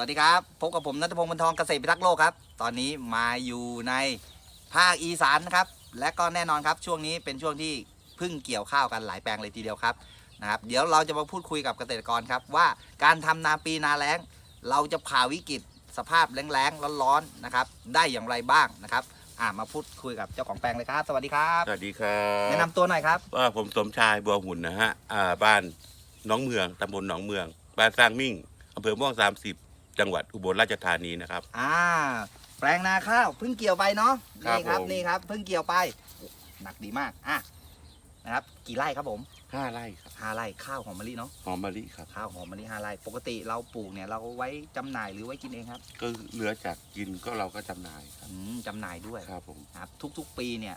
วัสดีครับ พบกับผมนัทพงศ์บรรทองเกษตรพิทักษ์โลกครับ ตอนนี้มาอยู่ในภาคอีสานนะครับ และก็แน่นอนครับ ช่วงนี้เป็นช่วงที่เพิ่งเกี่ยวข้าวกันหลายแปลงเลยทีเดียวครับนะครับ เดี๋ยวเราจะมาพูดคุยกับเกษตรกรครับว่าการทำนาปีนาแล้ง เราจะผ่าวิกฤตสภาพแล้งๆร้อนๆนะครับ ได้อย่างไรบ้างนะครับอ่ามาพูดคุยกับเจ้าของแปลงเลยครับ สวัสดีครับ สวัสดีครับแนะนำตัวหน่อยครับว่าผมสมชายบัวหุ่นนะฮะอ่าบ้านหน้องเมืองตำบลหนองเมือง บ้านสร้างมิ่งอำเภอม่วง30 จังหวัดอุบลราชธานีนะครับ อ่า แปลงนาข้าวเพิ่งเกี่ยวไปเนาะครับนี่ครับผม นี่ครับเพิ่งเกี่ยวไปหนักดีมากอะนะครับ กี่ไร่ครับผม5ไร่ครับห้าไร่ข้าวหอมมะลิเนาะหอมมะลิครับ ข้าวหอมมะลิห้าไร่ปกติเราปลูกเนี่ยเราไว้จำหน่ายหรือไว้กินเองครับก็เหลือจากกินก็เราก็จำหน่ายครับ อืมจำหน่ายด้วยครับผมครับ ทุกๆปีเนี่ย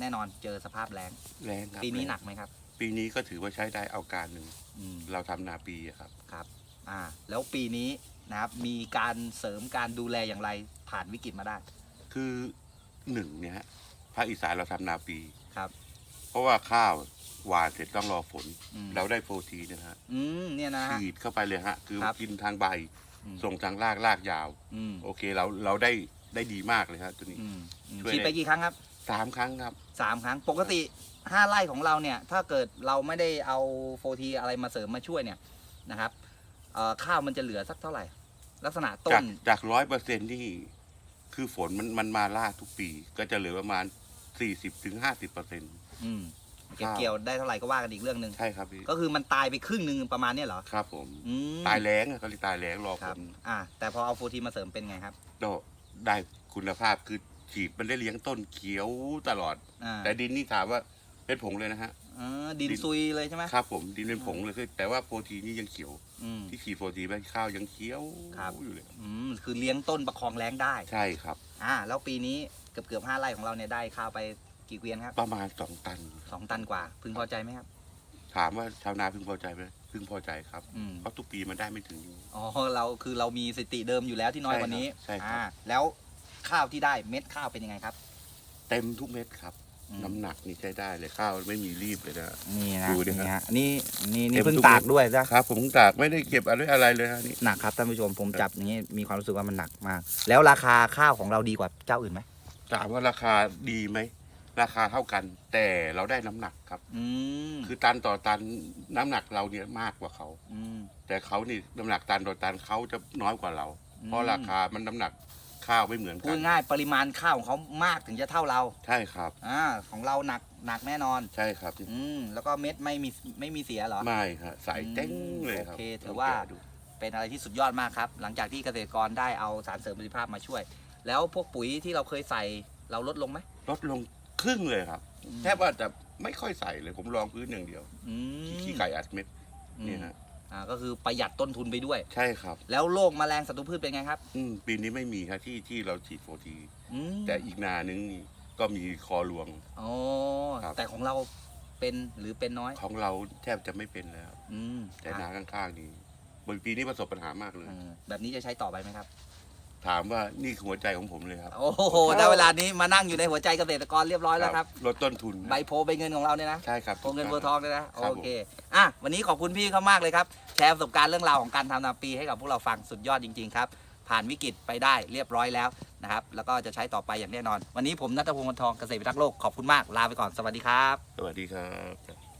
แน่นอนเจอสภาพแรงแรงครับปีนี้แรงหนักไหมครับ ปีนี้ก็ถือว่าใช้ได้เอาการหนึ่งอืมเราทำนาปีอะครับ ครับ อ่า แล้วปีนี้ นะครับ มีการเสริมการดูแลอย่างไรผ่านวิกฤตมาได้ คือหนึ่งเนี่ยฮะภาคอีสานเราทำนาปี ครับ เพราะว่าข้าวหวานเสร็จต้องรอฝน อืม เราได้โฟทีนะฮะอืมเนี่ยนะฮะ ฉีดเข้าไปเลยฮะ คือครับ กินทางใบ อืมส่งทางรากรากยาว อืมโอเคเราเราได้ได้ดีมากเลยครับตัวนี้ อืมอืมช่วยฉีดไปได้ กี่ครั้งครับสามครั้งครับ สามครั้งปกติห้าไร่ของเราเนี่ย ถ้าเกิดเราไม่ได้เอาโฟทีอะไรมาเสริมมาช่วยเนี่ยนะครับ เอ่อข้าวมันจะเหลือสักเท่าไหร่ ลักษณะต้จากน จากร้อยเปอร์เซ็นที่คือฝนมันมันมาล่าทุกปี ก็จะเหลือประมาณสี่สิบถึงห้าสิบเปอร์เซ็นต์อืมเก็บข้าวเกี่ยวได้เท่าไหร่ก็ว่ากันอีกเรื่องหนึ่งใช่ครับพี่ก็คือมันตายไปครึ่งหนึ่งประมาณเนี้ยเหรอครับผม อืมตายแรงอะเขาเรียกตายแรงรอคฝรับนอ่า แต่พอเอาโฟทีมาเสริมเป็นไงครับก็ได้คุณภาพคือฉีดมันได้เลี้ยงต้นเขียวตลอด อ่าแต่ดินนี่ถามว่า เป็นผงเลยนะฮะเออดินดิน ซุยเลยใช่ไหม ครับผมดินเป็นผงเลยคือแต่ว่าโปรตีนนี่ยังเขียว อืม ที่ฉีดโปรตีนไปข้าวยังเขียวครับ อยู่เลยอืมคือเลี้ยงต้นประคองแรงได้ ใช่ครับ อ่า แล้วปีนี้เกือบเกือบห้าไร่ของเราเนี่ยได้ข้าวไปกี่เกวียนครับประมาณสองตัน สองตันกว่า พึงพอใจไหมครับ ถามว่าชาวนาพึงพอใจไหมพึงพอใจครับอืม เพราะทุกปีมันได้ไม่ถึงอ๋อ เราคือเรามีสถิติเดิมอยู่แล้วที่น้อยใช่กว่านี้ครับใช่ครับ อ่า แล้วข้าวที่ได้เม็ดข้าวเป็นยังไงครับ เต็มทุกเม็ดครับอืม น้ำหนักนี่ใช้ได้เลยข้าวไม่มีรีบเลยนะ นี่นะดูดิครับ นี่ฮะนี่นี่นี่เต็มเพิ่งทุกตากเม็ดด้วยนะครับผมตากไม่ได้เก็บอะไรอะไรเลยฮะนี่หนักครับท่านผู้ชมผมจับอย่างนี้มีความรู้สึกว่ามันหนักมาก แล้วราคาข้าวของเราดีกว่าเจ้าอื่นไหมถามว่าราคาดีไหม ราคาเท่ากัน แต่เราได้น้ำหนักครับ อืมคือตันต่อตันน้ำหนักเราเนี่ยมากกว่าเขา อืม แต่เขานี่น้ำหนักตันต่อตันเขาจะน้อยกว่าเรา เพราะราคามันน้ำหนัก ข้าวไม่เหมือนพูกัดน ง่ายปริมาณข้าวของเขามากถึงจะเท่าเราใช่ครับ อ่าของเราหนักหนักแน่นอน ใช่ครับอืมแล้วก็เม็ดไม่มีไม่มีเสียเหรอ ไม่ครับใส่เต้งเลยครับโอเคถือว่า ลงแกะดูเป็นอะไรที่สุดยอดมากครับ หลังจากที่เกษตรกรได้เอาสารเสริมประสิทธิภาพมาช่วย แล้วพวกปุ๋ยที่เราเคยใส่เราลดลงไหมลดลงครึ่งเลยครับอืมแทบว่าจะไม่ค่อยใส่เลยผมลองพื้นอย่างเดียว อืมขี้ไก่อัดเม็ดอืมนี่ฮะ อ่าก็คือประหยัดต้นทุนไปด้วย ใช่ครับ แล้วโรคแมลงศัตรูพืชเป็นไงครับอืมปีนี้ไม่มีครับที่ที่เราฉีดโฟทีอืมแต่อีกนานึงนี่ก็มีคอรวง อ๋อครับ แต่ของเราเป็นหรือเป็นน้อย ของเราแทบจะไม่เป็นแล้ว อืมแต่อะนาข้างๆนี่บางปีนี้ประสบปัญหามากเลยเออแบบนี้จะใช้ต่อไปไหมครับ ถามว่านี่คือหัวใจของผมเลยครับโอ้โหได้เวลานี้มานั่งอยู่ในหัวใจเกษตรกรเรียบร้อยแล้วครับลดต้นทุน ใบโพใบเงินของเราเนี่ยนะใช่ครับโพเงินโพทองเลยนะครับโอเคอะวันนี้ขอบคุณพี่เขามากเลยครับแชร์ประสบการณ์เรื่องราวของการทำนาปีให้กับพวกเราฟังสุดยอดจริงๆครับผ่านวิกฤตไปได้เรียบร้อยแล้วนะครับ แล้วก็จะใช้ต่อไปอย่างแน่นอน วันนี้ผมนัทพงศ์วงศ์ทองเกษตรพิทักษ์โลกขอบคุณมากลาไปก่อนสวัสดีครับ สวัสดีครับ